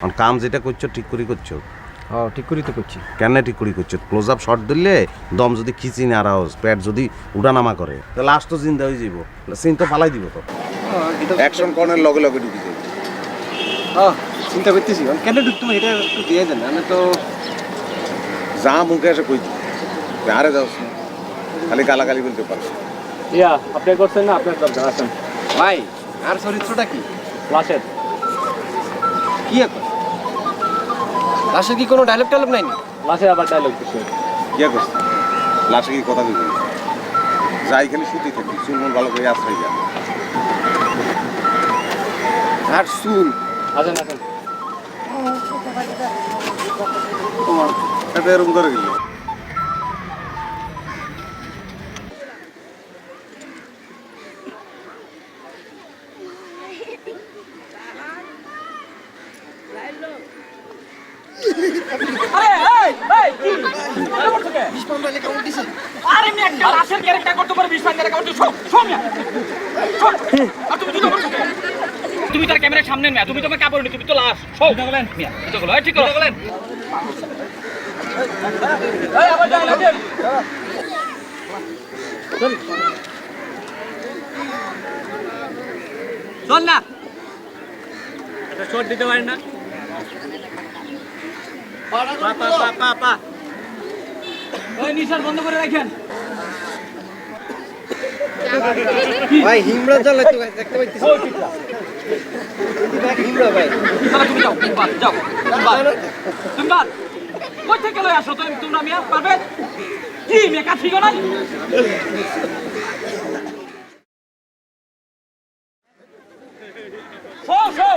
কারণ কাম যেটা করছ ঠিক করে করছ। হ ঠিক করি তো করছি। কেন ঠিক করে করছ? ক্লোজ আপ শট দিলে দম যদি খিচি না রাওস পেট যদি উঠানামা করে তো লাস্ট তো জিন্দা হয়ে যাব সিন তো ফালাই দিব তো। অ্যাকশন কর্নের লগে লগে ঢুকি যাবে হ্যাঁ চিন্তা করতেছি কেন ঢুকতো এটা একটু দিয়ে দেন আমি তো যা মুখে এসে কই আরে না। খালি গালাগালি বলতে পারছ ইয়া আপনি করছেন না আপনার দরকার আসেন ভাই আর চরিত্রটা কি? লাশের। কি এখন? লাশের কি কোনো ডায়লগ টাইলগ নাই? নি? লাশের আবার ডায়লগ কিছু কি করছ? লাশের কি কথা কইবি যাই খালি শুতে থাকি চুলমন ভালো করে আশ্রয় যা। আর চুল? আসেন আসেন। এটা এরকম করে গেলে। আরে আমি একটা লাশের ক্যারেক্টার করতে পারি আর তুমি জুতো করছ তুমি তার ক্যামেরার সামনে মিয়া তুমি তো আমার কাপড় নি তুমি তো লাশ। বলেন মিয়া ঠিক করো। বলেন এই আবার যাও লাগেন শোন না। এটা শট দিতে পারেন না। বন্ধ করে রাখেন ভাই হিমড়া তো দেখতে পাইতেছি। হিমড়া ভাই। তুমি যাও যাও। তুমি বাদ। কই থেকে লই আসো তুমি? তোমরা মিয়া পারবে? কি মিয়া কাজ ঠিক না শো শো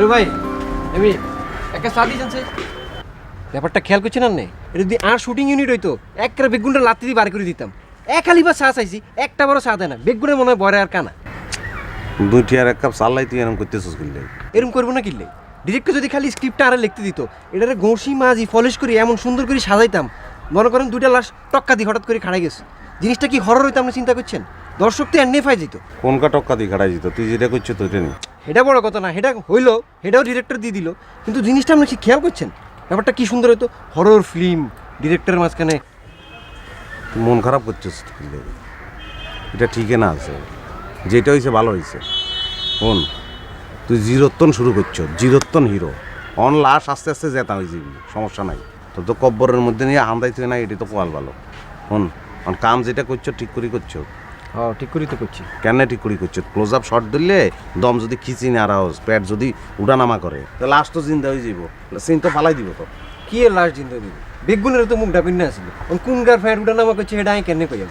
আরে ভাই এমনি একটা সাদি জানছে ব্যাপারটা খেয়াল করছেন নেই এটা যদি আর শুটিং ইউনিট হইতো একটা বেগুনটা লাত্তি দিয়ে বার করে দিতাম। এক খালি বা চা চাইছি একটা বড় চা দেয় না। বেগুনের মনে হয় বড় আর কানা। দুইটি আর এক কাপ চাল্লাই তুই এরকম করতেছিস কিনলে এরকম করব না কিনলে ডিরেক্টর যদি খালি স্ক্রিপ্টটা আরে লিখতে দিত এটারে ঘষি মাঝি ফলিশ করে এমন সুন্দর করে সাজাইতাম। মনে করেন দুইটা লাশ টক্কা দিয়ে হঠাৎ করে খাড়াই গেছে। জিনিসটা কি হরর হইতে আপনি চিন্তা করছেন? দর্শক তো এনে ফাই যেত। কোনকা টক্কা দিয়ে খাড়াই যেত? তুই যেটা করছ তো এটা নি। এটা বড় কথা না, এটা হইল, এটাও ডিরেক্টর দিয়ে দিল। কিন্তু জিনিসটা আপনি কি খেয়াল করছেন? ব্যাপারটা কি সুন্দর হতো হরর ফিল্ম ডিরেক্টরের মাঝখানে। তুই মন খারাপ করছিস এটা ঠিকই না আছে। যেটা হয়েছে ভালো হয়েছে শোন তুই জিরোত্তন শুরু করছ, জিরোত্তন হিরো অন লাশ আস্তে আস্তে জেতা হয়ে যাবি, সমস্যা নাই। তো তো কব্বরের মধ্যে নিয়ে হান্দাইতে না এটা তো পোয়াল ভালো। অন কাম যেটা করছ, ঠিক করে করছ। হ্যাঁ ঠিক করি তো করছি। কেন ঠিক করে করছ? ক্লোজ আপ শট দিলে দম যদি খিচি না রাওস পেট যদি উঠানামা করে তো লাস্ট তো জিন্দা হয়ে যাব সিন তো ফালাই দিব তো। কি লাস্ট জিন্দা দিব বেগুনের তো মুখ ডাবিন না আসলে। কোন গার ফ্যাট উঠানামা করছে এটা আমি কেন কইয়াম?